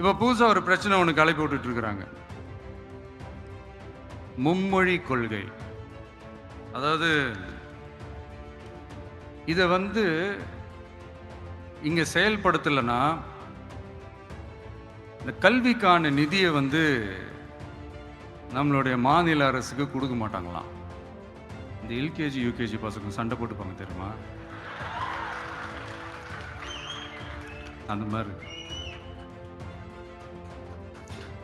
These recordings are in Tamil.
இப்போ புதுசாக ஒரு பிரச்சனை ஒன்று கிளப்பி விட்டுட்டு இருக்கிறாங்க மும்மொழி கொள்கை. அதாவது இதை வந்து இங்கே செயல்படுத்தலைன்னா இந்த கல்விக்கான நிதியை வந்து நம்மளுடைய மாநில அரசுக்கு கொடுக்க மாட்டாங்களாம். இந்த எல்கேஜி யூகேஜி பசங்க சண்டை போட்டுப்பாங்க தெரியுமா? அந்த மாதிரி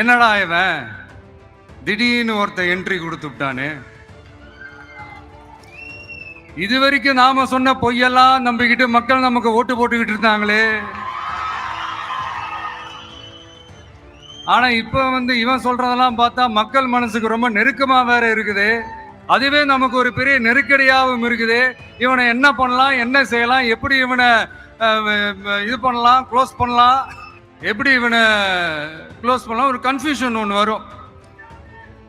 என்னடா இவன்? திடீர்னு ஒருத்தன் என்ட்ரி கொடுத்துட்டானே இது வரைக்கும் நாம சொன்ன பொய்யெல்லாம் நம்பிக்கிட்டு மக்கள் நமக்கு ஓட்டு போட்டுக்கிட்டு இருந்தாங்களே. ஆனா இப்ப வந்து இவன் சொல்றதெல்லாம் பார்த்தா மக்கள் மனசுக்கு ரொம்ப நெருக்கமா வேற இருக்குது. அதுவே நமக்கு ஒரு பெரிய நெருக்கடியாகவும் இருக்குது. இவனை என்ன பண்ணலாம் என்ன செய்யலாம் எப்படி இவனை இது பண்ணலாம் க்ளோஸ் பண்ணலாம்? எப்படி இவனை க்ளோஸ் பண்ணலாம்? ஒரு கன்ஃபியூஷன் ஒன்று வரும்.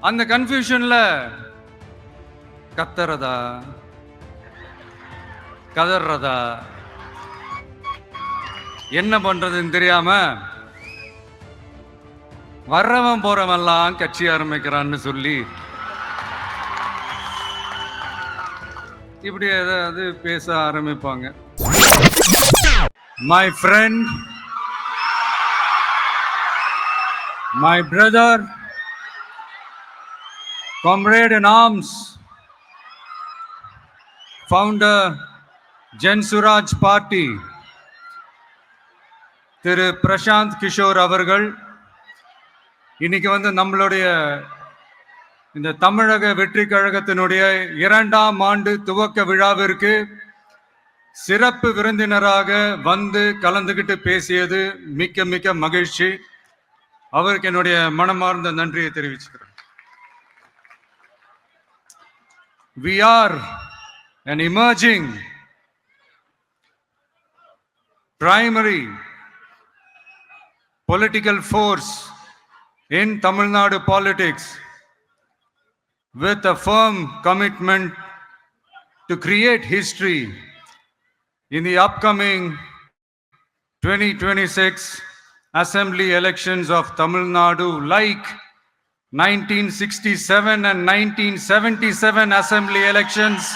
அந்த கன்ஃபியூஷனில் கத்துறதா? கதறதா என்ன பண்றதுன்னு தெரியாம வர்றவன் போறவெல்லாம் கட்சி ஆரம்பிக்கிறான்னு சொல்லி இப்படி ஏதாவது பேச ஆரம்பிப்பாங்க. My friend my brother comrade in arms founder Jan Suraaj திரு பிரசாந்த் கிஷோர் அவர்கள் இன்னைக்கு வந்து நம்மளுடைய இந்த தமிழக வெற்றி கழகத்தினுடைய இரண்டாம் ஆண்டு துவக்க விழாவிற்கு சிறப்பு விருந்தினராக வந்து கலந்துகிட்டு பேசியது மிக்க மிக்க மகிழ்ச்சி. அவருக்கு என்னுடைய மனமார்ந்த நன்றியை தெரிவிச்சுக்கிறேன் we are an emerging primary political force in Tamil Nadu politics with a firm commitment to create history in the upcoming 2026 assembly elections of Tamil Nadu like 1967 and 1977 assembly elections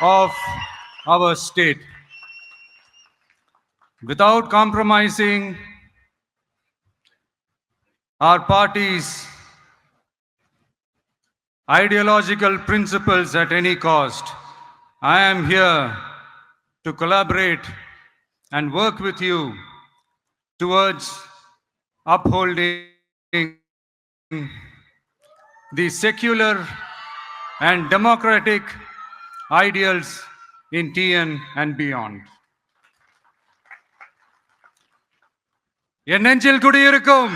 of our state. Without compromising our party's ideological principles at any cost, I am here to collaborate and work with you towards upholding the secular and democratic ideals in TN and beyond. என் நெஞ்சில் குடியிருக்கும்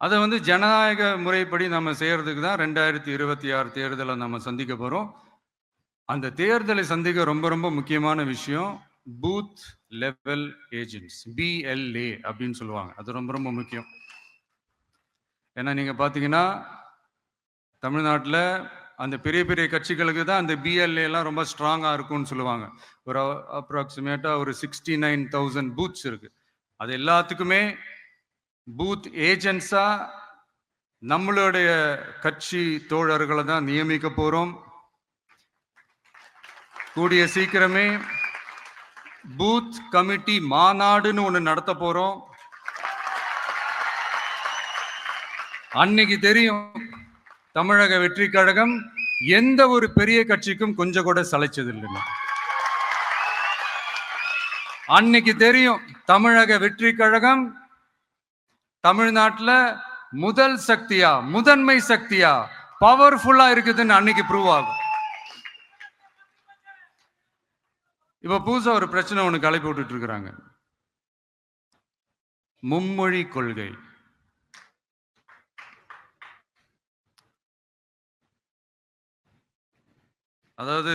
அதை வந்து ஜனநாயக முறைப்படி நம்ம செய்யறதுக்கு தான் ரெண்டாயிரத்தி இருபத்தி ஆறு தேர்தலை நம்ம சந்திக்க போகிறோம் அந்த தேர்தலை சந்திக்க ரொம்ப ரொம்ப முக்கியமான விஷயம் பூத் லெவல் ஏஜென்ட்ஸ் பிஎல்ஏ அப்படின்னு சொல்லுவாங்க. அது ரொம்ப ரொம்ப முக்கியம். ஏன்னா நீங்கள் பார்த்தீங்கன்னா தமிழ்நாட்டில் அந்த பெரிய பெரிய கட்சிகளுக்கு தான் அந்த பிஎல்ஏ எல்லாம் ரொம்ப ஸ்ட்ராங்காக இருக்கும்னு சொல்லுவாங்க. ஒரு அப்ராக்சிமேட்டாக ஒரு சிக்ஸ்டி நைன் தௌசண்ட் பூத்ஸ் இருக்குது அது எல்லாத்துக்குமே பூத் ஏஜென்ட்ஸா நம்மளுடைய கட்சி தோழர்களை தான் நியமிக்க போறோம். கூடிய சீக்கிரமே பூத் கமிட்டி மாநாடுன்னு ஒன்று நடத்த போறோம். அன்னைக்கு தெரியும் தமிழக வெற்றி கழகம் எந்த ஒரு பெரிய கட்சிக்கும் கொஞ்சம் கூட சளைச்சது அன்னைக்கு தெரியும் தமிழக வெற்றி கழகம் தமிழ்நாட்டுல முதல் சக்தியா முதன்மை சக்தியா பவர்ஃபுல்லா இருக்குதுன்னு அன்னைக்கு ப்ரூவ் ஆகும். இப்ப புதுசா ஒரு பிரச்சனை ஒன்று கிளப்பி விட்டுட்டு இருக்கிறாங்க மும்மொழி கொள்கை. அதாவது